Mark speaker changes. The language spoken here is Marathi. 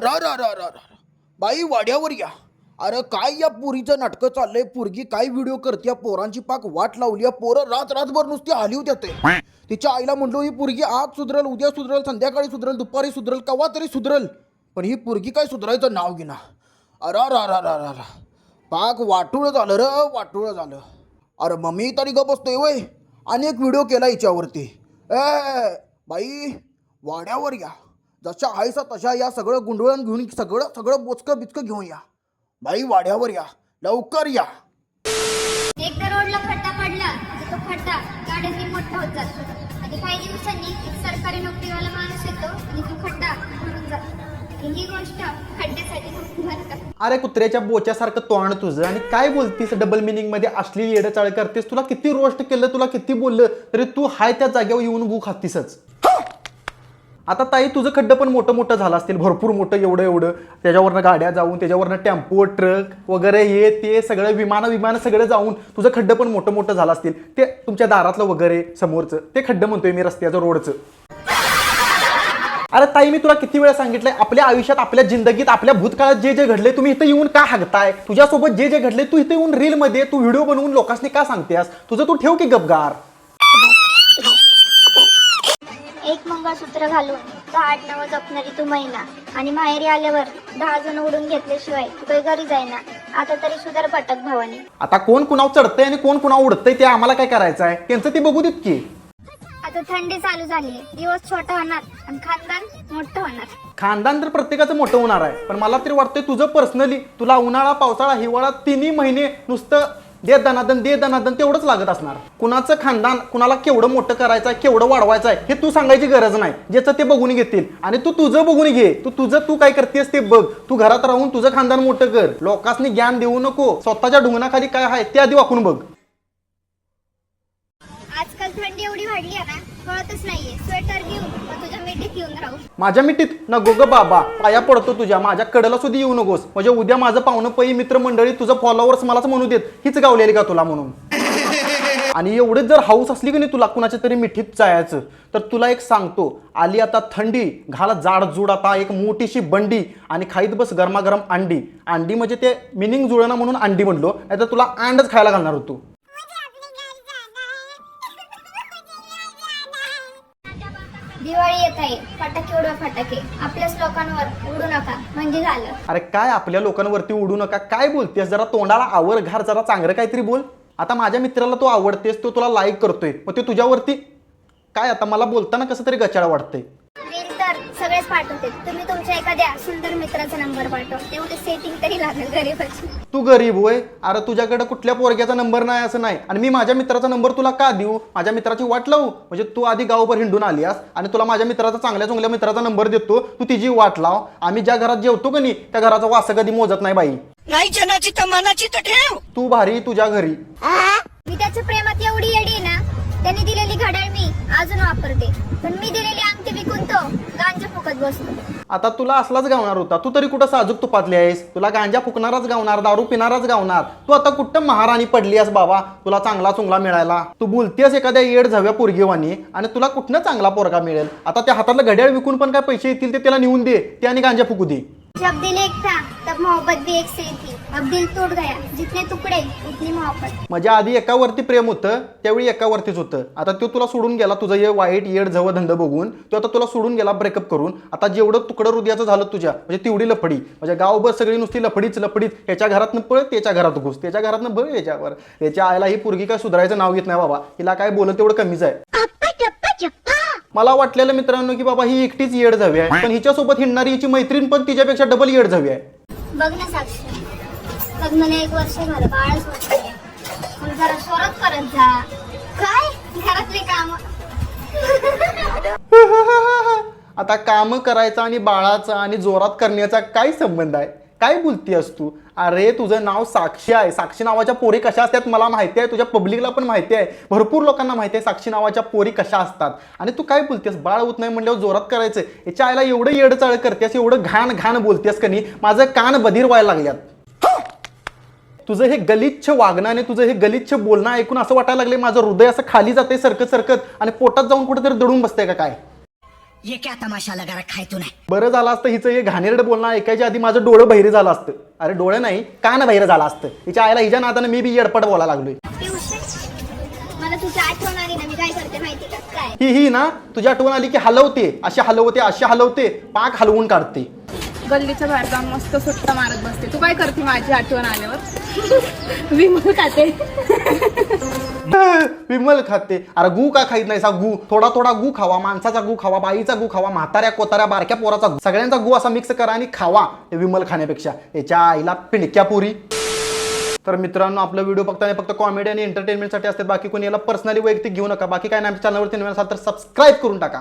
Speaker 1: रा रा बाई वाड्यावर या. अरे काय या पोरीचं नाटकं चाललंय? पोरगी काय व्हिडिओ करते? पोरांची पाक वाट लावली. आहे. पोरं रात रातभर नुसती हाली होत्या ते. तिच्या आईला म्हणलो ही पोरगी आज सुधरल उद्या सुधरल संध्याकाळी सुधरल दुपारी सुधरल कवा तरी सुधरल. पण ही पोरगी काय सुधरायचं नाव घेना अरा रा रा रा रा पाक वाटूळ झालं र वाटूळ झालं. अरे मम्मी तरी ग बसतोय वय. आणि एक व्हिडिओ केला हिच्यावरती. ए बाई वाड्यावर या. जशा आहेसा तशा या सगळं गुंडवळण घेऊन सगळं सगळं बोचकं बिचकं घेऊन या. बाई वाड्यावर या. लवकर या.
Speaker 2: एक तर रोडला खड्डा पडला तर तो खड्डा गाड्यांनी मोठा होत जातो. आणि काही दिवसांनी एक सरकारी नोकरीवाला माणूस येतो आणि तो खड्डा भरून जातो. आणि ही गोष्ट खड्ड्यासाठी खूप का
Speaker 3: अरे कुत्र्याच्या बोच्यासारखं तोंड तुझं आणि काय बोलतीस? डबल मिनिंगमध्ये असली येडचाळ करतेस. तुला किती रोस्ट केलं तुला किती बोललं तरी तू हाय त्या जागेवर येऊन गु खातीसच. आता ताई तुझं खड्डं पण मोठं मोठं झालं असतील भरपूर मोठं एवढं एवढं. त्याच्यावरनं गाड्या जाऊन त्याच्यावरनं टेम्पो ट्रक वगैरे हे ते सगळं विमानं विमानं सगळं जाऊन तुझं खड्डं पण मोठं मोठं झालं असतील. ते तुमच्या दारातलं वगैरे समोरचं ते खड्डं म्हणतोय मी रस्त्याचं रोडचं. अरे ताई मी तुला किती वेळा सांगितलंय आपल्या आयुष्यात आपल्या जिंदगीत आपल्या भूतकाळात जे जे घडले तुम्ही इथं येऊन का हागताय? तुझ्यासोबत जे जे घडले तू इथे येऊन रील मध्ये तू व्हिडिओ बनवून लोकांनी का सांगतेस? तुझं तू ठेव की गपगार.
Speaker 2: एक मंगळसूत्र घालून दहा आठ नवं जपणारी तू महिना आणि माहेरी आल्यावर दहा जण उडून घेतल्याशिवाय तू काही घरी जाईना. आता तरी सुधार भटक भावानी.
Speaker 3: आता कोण कुणावर चढतंय आणि कोण कुणावर उडतंय ते आम्हाला काय करायचं आहे त्यांचं ते बघू देत की.
Speaker 2: आता थंडी चालू झाली दिवस छोटा होणार आणि खानदान मोठं होणार.
Speaker 3: खानदान तर प्रत्येकाचं मोठं होणार आहे. पण मला तरी वाटतंय तुझं पर्सनली तुला उन्हाळा पावसाळा हिवाळा तिन्ही महिने नुसतं दे दनादन दे दनादन तेवढंच लागत असणार. कुणाचं खानदान कुणाला केवढं मोठं करायचं आहे केवढं वाढवायचं आहे हे तू सांगायची गरज नाही. ज्याचं ते बघून घेतील. आणि तू तुझं बघून घे. तू तुझं तू काय करतेस ते बघ. तू घरात राहून तुझं खानदान मोठं कर. लोकांनी ज्ञान देऊ नको. स्वतःच्या ढुंगणाखाली काय आहे ते आधी वाकून बघ.
Speaker 2: थंडी एवढी वाढली आहे ना कळतच नाहीये. स्वेटर घेऊन मग तुझ्या मिठीत घेऊन राहू.
Speaker 3: माझ्या मिठीत? न गो ग बाबा पाया पडतो तुझ्या. माझ्या कडेला सुद्धा येऊ नकोस. म्हणजे उद्या माझं पाहुणं पै मित्र मंडळी तुझं फॉलोअर्स मलाच म्हणू देत हीच गावलेली का तुला म्हणून? आणि एवढेच जर हाऊस असली की नाही तुला कुणाच्या तरी मिठीत जायचं तर तुला एक सांगतो आली आता थंडी घाल जाड जुड आता एक मोठीशी बंडी आणि खाईत बस गरमागरम अंडी. अंडी म्हणजे ते मिनिंग जुळणं म्हणून अंडी म्हणलो नाही तर तुला अंडच खायला घालणार होतो.
Speaker 2: दिवाळी येत आहे. फटाके उडवा फटाके. आपल्याच लोकांवर उडू नका. म्हणजे झालं.
Speaker 3: अरे काय आपल्या लोकांवरती उडू नका? काय बोलतेस? जरा तोंडाला आवर घार जरा चांगलं काहीतरी बोल. आता माझ्या मित्राला तो आवडतेस तो तुला लाईक करतोय. मग ते तुझ्यावरती काय आता मला बोलताना कसं तरी गचाळ वाटतंय.
Speaker 2: सगळेच पाठवते तुम्ही तुमच्या एखाद्या सुंदर मित्राचा नंबर पाठवा. तेवढे सेटिंग तरी लागेल गरीबाची
Speaker 3: तू गरीब होय. अरे तुझ्याकडे कुठल्या पोरग्याचा नंबर नाही असं नाही. आणि मी माझ्या मित्राचा नंबर तुला का देऊ? माझ्या मित्राची वाट लावू? म्हणजे तू आधी गावभर हिंडून आलीस आणि तुला माझ्या मित्राचा चांगल्या चांगल्या मित्राचा नंबर देतो. तू तिची वाट लाव. आम्ही ज्या घरात जेवतो का नाही त्या घराचा वास कधी मोजत नाही बाई.
Speaker 4: नाही जनाची तर मनाची तर ठेव.
Speaker 3: तू भारी तुझ्या घरी.
Speaker 2: मी त्याच्या प्रेमात एवढी येडी आहे ना त्याने दिलेली घड्याळ मी अजून वापरते. पण मी दिलेली अंगठी विकून तो
Speaker 3: आता तुला असलाच गावणार होता. तू तरी कुठं साजूक तुपातली आहेस? तुला गांजा फुकणारच गावणार दारू पिणारच गावणार. तू आता कुठं महाराणी पडली आहेस बाबा? तुला चांगला चुंगला मिळायला. तू बोलतेस एखाद्या येड झव्या पोरगीवानी आणि तुला कुठनं चांगला पोरगा मिळेल? आता त्या हातातलं घड्याळ विकून पण काय पैसे येतील ते त्याला नेऊन दे. ते आणि गांजा फुकू दे.
Speaker 2: जब दिल एक था तब मोहब्बत भी एक से थी. अब दिल टूट गया. जितने टुकड़े उतनी मोहब्बत.
Speaker 3: म्हणजे आधी एकावरती प्रेम होतं त्यावेळी एकावरतीच होतं. आता तो तुला सोडून गेला तुझं हे वाईट येड जवळ धंद बघून तो आता तुला सोडून गेला ब्रेकअप करून. आता जेवढं तुकडं हृदयाचं झालं तुझ्या म्हणजे तेवढी लफडी. म्हणजे गावभर सगळी नुसती लफडीच लफडीच. ह्याच्या घरातनं पळ त्याच्या घरात घुस. त्याच्या घरातनं बळ याच्यावर याच्या आईला ही पोरगी काय सुधारायचं नाव घेत नाही बाबा. हिला काय बोलत तेवढं कमीच आहे. मला वाटलेलं मित्रांनो की बाबा ही एकटीच येड जावी आहे. पण हिच्यासोबत हिंडणारी हिची मैत्रीण पण तिच्यापेक्षा डबल येड जावी आहे.
Speaker 2: बघ ना साक्षी. लग्नाला एक वर्ष झालं बाळच होते मग जरा शोरत करत जा. काय? घरातले काम.
Speaker 3: आता काम करायचा आणि बाळाचा आणि जोरात करण्याचा काय संबंध आहे? काय बोलतीयस तू? अरे तुझं नाव साक्षी आहे. साक्षी नावाच्या पोरी कशा असतात मला माहिती आहे. तुझ्या पब्लिकला पण माहिती आहे. भरपूर लोकांना माहिती आहे साक्षी नावाच्या पोरी कशा असतात. आणि तू काय बोलतेस बाळ होत नाही म्हणल्यावर जोरात करायचं. याच्या आईला एवढं येडचाळ करतेस एवढं घाण घाण बोलतेस का नाही माझं कान बधीर व्हायला लागल्यात. तुझं हे गलिच्छ वागणं आणि तुझं हे गलिच्छ बोलणं ऐकून असं वाटायला लागले माझं हृदय असं खाली जाते सरकत सरकत आणि पोटात जाऊन कुठेतरी दडून बसतंय का काय?
Speaker 4: ये क्या तमाशा लगा रखा है तूने
Speaker 3: बरं झालं असतं हिचं हे घाणेरडं बोलणं ऐकायच्या आधी माझं डोळं बहिरे झालं असतं. अरे डोळं नाही कान बहिरं झालं असतं. हिच्या आईला हिच्या नादानं मी बी येडपट बोलायला लागलोय.
Speaker 2: मला तुझी आठवण आली ना मी काय करते माहिती का? काय?
Speaker 3: ही ही ना तुझ्या आठवण आली की हलवते. अशी हलवते अशी हलवते. पाक हलवून काढते.
Speaker 5: गल्लीच्या बाहेर जाऊन मस्त सुट्टा मारत बसते. तू काय करते माझी आठवण आल्यावर? विमल खाते
Speaker 3: विमल खाते. अरे गू का खाईत नाही सा गू? थोडा थोडा गू खावा माणसाचा गू खावा बाईचा गू खावा म्हाताऱ्या कोताऱ्या बारक्या पोराचा गू. सगळ्यांचा गू असा मिक्स करा आणि खावा विमल खाण्यापेक्षा. याच्या आईला पिंडक्या पुरी. तर मित्रांनो आपला व्हिडिओ बघताना फक्त कॉमेडी आणि एंटरटेनमेंटसाठी असते. बाकी कोणी याला पर्सनली वैयक्तिक घेऊ नका. बाकी काय नाही आमच्या चॅनलवरती नवीन असाल तर सबस्क्राईब करून टाका.